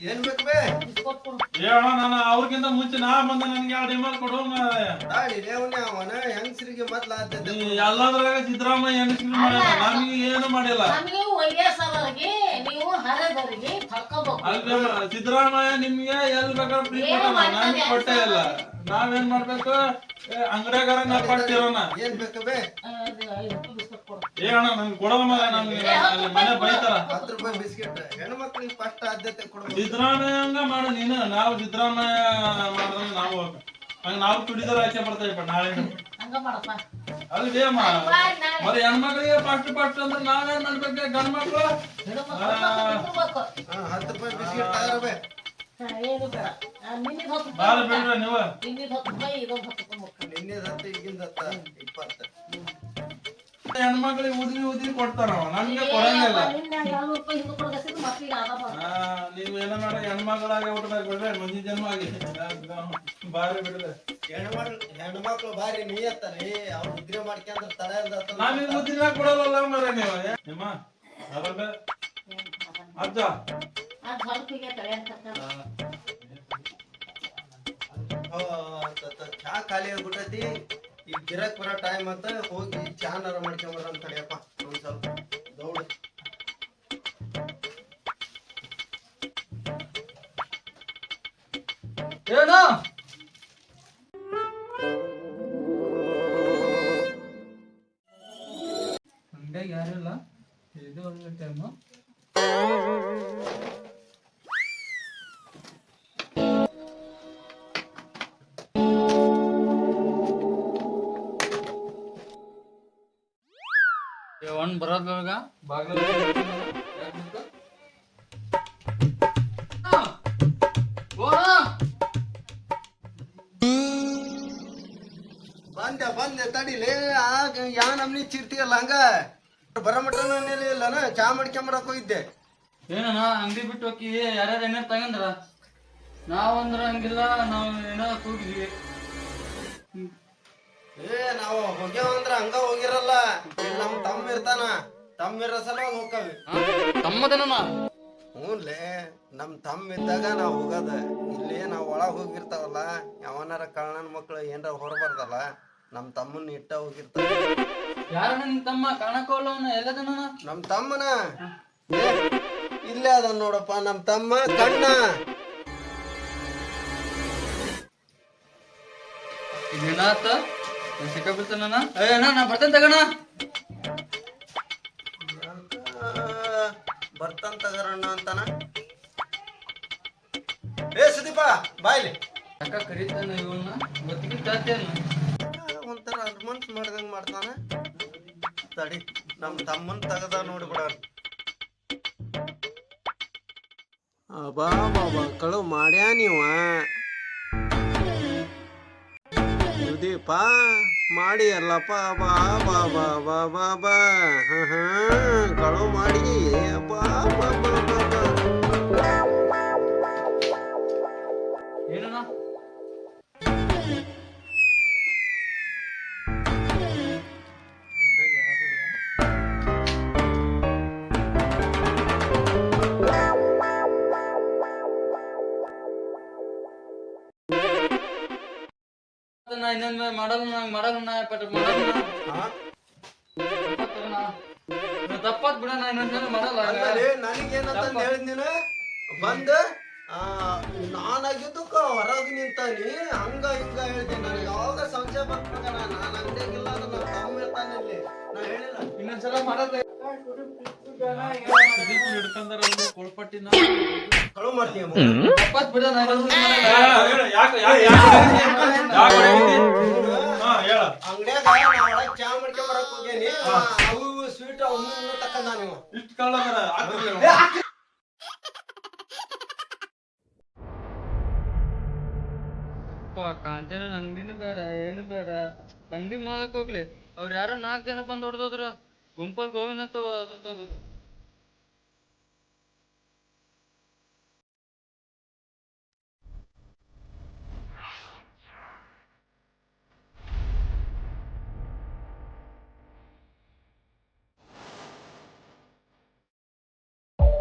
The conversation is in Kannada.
ಏನ್ ಬೇಕು ಬೇ? ಹೇಳ ನಾನು ಅವ್ರಿಗಿಂತ ಮುಂಚೆ ನಾ ಬಂದ ನನಗೆ ಎರಡು ಇಮೇಲ್ ಕೊಡು ಅವನ ಹೆಂಗಸರಿಗೆ ಮೊದ್ಲ ಆದ್ಯತೆ ನೀ ಎಲ್ಲದ್ರಾಗ ಸಿದ್ದರಾಮಯ್ಯ ಹೆಂಗಸ್ರು ಮಾಡಿಲ್ಲ? ನಮಗೆ ಏನು ಮಾಡಿಲ್ಲ? ನಮಗೆ ವಯಸ್ಸದವ್ರಿಗೆ ನೀವು ಹರದವ್ರಿಗೆ ತಡ್ಕೋಬೇಕು ಅಲ್ಲಿ ಸಿದ್ದರಾಮಯ್ಯ ನಿಮ್ಗೆ ಎಲ್ ಬೇಕಾದ್ರೆ ಫ್ರೀ ಏನು ನನಗೆ ಕೊಟ್ಟೇ ಇಲ್ಲ. ನಾವೇನ್ ಮಾಡ್ಬೇಕು? ಅಂಗಡಿಯಾಗಾರ ನಾ ಕೊಟ್ಟಿರೋಣ ಏನ್ ಬೇಕು ಬೇ? ಏ ಅಣ್ಣ ನಂಗೆ ಕೊಡಲ್ಲ ಮಾರ ನಮ್ಗೆ ಅಲ್ಲಿ ಮನೆ ಬೈತಾರ. ಹತ್ತು ರೂಪಾಯಿ ಬಿಸ್ಕೆಟ್ ಹೆಣ್ಮಕ್ಳಿಗೆ ಫಸ್ಟ್ ಆದ್ಯತೆ ಕೊಡ್ಬೇಕು. ಸಿದ್ದರಾಮಯ್ಯ ಹಂಗ ಮಾಡು ನೀನು ನಾವು ಸಿದ್ದರಾಮಯ್ಯ ಮಾಡಿದ್ರೆ ನಾವು ಹಂಗ ನಾವು ತುಡಿದಾರ ಆಚೆ ಬರ್ತೇವೆ ನಾಳೆ. ಹಂಗ ಮಾಡಪ್ಪ. ಅಲ್ಲಿ ಅಮ್ಮ ಮತ್ತೆ ಹೆಣ್ಮಕ್ಳಿಗೆ ಫಸ್ಟ್ ಫಸ್ಟ್ ಅಂದ್ರೆ ನಾವೇನ್ ಮಾಡ್ಬೇಕು ಗಂಡ್ ಮಕ್ಳು ಹತ್ತು ರೂಪಾಯಿ ಬಿಸ್ಕೆಟ್ ತಗರ ಬೇ ಏನು ಬೇಡ. ನಿನ್ನಿದ್ ಹತ್ತು ಬಾಳ ಬಿಡ್ರ ನೀವು? ನಿನ್ನಿದ್ ಹತ್ತು ರೂಪಾಯಿ ಇದೊಂದು ಹತ್ತು ರೂಪಾಯಿ ಮುಖ್ಯ ನಿನ್ನೆ ಹತ್ತು ಈಗಿಂದ ಹತ್ತ ಇಪ್ಪತ್ತು. ಹೆಣ್ಮಕ್ಳಿಗೆ ಉದ್ರಿ ಉದ್ರಿ ಕೊಡ್ತಾರ ನನ್ಗೆ ಕೊಡಂಗಿಲ್ಲ ನೀವು ಏನೋ ಮಾಡ ಹೆಣ್ಮಕ್ಳಾಗೆ ಹುಟ್ಟಬೇಕು ಬಿಡ್ರಿ ಮಂದಿ ಜನ್ಮ ಆಗಿ ಬಾರಿ ಬಿಡ್ರಿ ಹೆಣ್ಮಕ್ಳು ಹೆಣ್ಮಕ್ಳು ಭಾರಿ ನೀಯತ್ತರಿ ಅವ್ರು ಉದ್ರಿ ಮಾಡ್ಕೊಂಡ್ರ ತಡ ಇಲ್ದ ನಾವೀಗ ಮುದ್ದಿನ ಕೊಡಲ್ಲ ಮರ ನೀವು ನಿಮ್ಮ ಅಜ್ಜ ಚಾ ಖಾಲಿ ಆಗ್ಬಿಟ್ಟೈತಿ ಈಗ ಗಿರಕ್ ಬರೋ ಟೈಮ್ ಅಂತ ಹೋಗಿ ಚಾನರ ಮಾಡ್ಕೊಂಬರ ಅಂತ ತಡಿಯಪ್ಪ ಒಂದ್ ಸ್ವಲ್ಪ ದೌಡ್ ಏನು ಅಂಗಡಿಯಾಗ ಯಾರಿಲ್ಲ ಇದು ಒಳ್ಳೆ ಟೈಮು ಒಂದ್ ಬರೋದ್ರೊಳಗ ಬಾಗಿಲು ಬಂದೆ ಬಂದೆ ತಡಿಲೇ. ಆಗ ಯಾ ನಮ್ನಿ ಚಿರ್ತಿಯಲ್ಲ ಹಂಗ? ಬರ ಮಟನ ಇಲ್ಲನ ಚಾ ಮಾಡ್ಕೊಂಬರಕ್ ಹೋಗಿದ್ದೆ. ಏನಣ್ಣ ಅಂಗಡಿ ಬಿಟ್ಟು ಹೋಗಿ ಯಾರ್ಯಾರ ಏನಾರು ತಗಂದ್ರ ನಾವಂದ್ರ ಹಂಗಿಲ್ಲ ನಾವ್ ಏನೋ ಕೂಗಿದ್ವಿ. ಏ ನಾವು ಹೋಗ್ಯಾವ ಅಂದ್ರ ಹಂಗ ಹೋಗಿರಲ್ಲ. ಇಲ್ಲಿ ನಮ್ ತಮ್ಮ ಇರ್ತಾನ. ತಮ್ಮ ಇರೋ ಸಲ ಹೋಗ್ಕವಿ. ತಮ್ಮದನ ಹ್ಞೂನ್ಲೇ ನಮ್ ತಮ್ಮ ಇದ್ದಾಗ ನಾವ್ ಹೋಗದ. ಇಲ್ಲಿ ನಾವ್ ಒಳಗ್ ಹೋಗಿರ್ತಾವಲ್ಲ ಯಾವನಾರ ಕಳ್ಳನ ಮಕ್ಳು ಏನಾರ ಹೊರಬಾರ್ದಲ್ಲ ನಮ್ ತಮ್ಮನ್ ಇಟ್ಟ ಹೋಗಿರ್ತಾವ ಯಾರನ್ನ ನಿನ್ ತಮ್ಮ? ಕಾಣಕೋಲ್ಲವನ ಎಲ್ಲದನ ನಮ್ ತಮ್ಮನ? ಏ, ಇಲ್ಲೇ ಅದ ನೋಡಪ್ಪ ನಮ್ ತಮ್ಮ ಕಣ್ಣ. ಇದೇನಾತ ಸಿಕ್ಕಾಬಿಡ್ತಾನ ಏ ಅಣ್ಣ ನಾ ಬರ್ತೇನೆ ತಗಣ. ಬರ್ತಾನ ತಗರಣ್ಣ ಅಂತಾನ? ಏ ಸುದೀಪ ಬಾಯ್ಲಿ ಅಕ್ಕ ಕರೀತಾನ ಇವನ್ನ? ಗೊತ್ತಿಗೆ ತಾತೇನ ಒಂಥರ ಅಡ್ವಾನ್ಸ್ ಮಾಡ್ದಂಗ್ ಮಾಡ್ತಾನ. ತಡಿ ನಮ್ಮ ತಮ್ಮನ್ ತಗದ ನೋಡ್ಬಿಡ ಅಬಾ ಬಾಬಾ ಕಳು ಮಾಡ್ಯಾ ನೀವ? ಸುದೀಪ ಮಾಡಿ ಅಲ್ಲಪ್ಪ, ಬಾ ಬಾ ಬಾ ಬಾ ಬಾ ಬಾ. ಹಾ, ಹ. ಕಳು ಮಾಡಿ ಬಾ ಬಾ ಬಾ ಬಾ. ನಾ ಇನ್ನೊಂದು ಮಾಡಲ್ಲ ನಂಗೆ ಮಾಡಲ್ಲ ಪಟ್? ತಪ್ಪತ್ ಬಿಡ ನಾ ಇನ್ನೊಂದ್ಸಲ ಮಾಡಲ್ಲ. ಅಂದ್ರೆ ನನಗೇನಂತ ಹೇಳಿದ್ ನೀನು? ಬಂದ ಆ, ನಾನಾಗಿದ್ದಕ್ಕ ಹೊರಗೆ ನಿಂತಾನಿ ಹಂಗ ಹಿಂಗ ಹೇಳ್ದೆ. ನನಗೆ ಯಾವಾಗ ಸಂಶಯ ಬರ್ತಾನ ನಾನು ಅಂಗಡಿಯಾಗಿಲ್ಲ ಇಲ್ಲ ನನ್ನ ತಮ್ಮ ಇರ್ತಾನೆ ಇಲ್ಲಿ. ನಾ ಹೇಳಿಲ್ಲ. ಇನ್ನೊಂದ್ಸಲ ಮಾಡಲ್ಲ ಕೊಳ್ಪಟ್ಟಿನ ಕಳು ಮಾಡ್ತೀಯ ತಪ್ಪತ್ ಬಿಡ ನಾ ಇನ್ನೊಂದ್ಸಲ ಮಾಡಲ್ಲ. ಯಾಕೆ? ಕಾಂತೇನ ಅಂಗಡಿನೂ ಬೇಡ ಏನು ಬೇಡ ಅಂಗಡಿ ಮಾಡಕ್ ಹೋಗ್ಲಿ ಅವ್ರ ಯಾರೋ ನಾಲ್ಕು ಜನ ಬಂದ್ ಹೊಡೆದ್ರ ಗುಂಪಲ್ ಗೋವಿಂದ ಅಂತ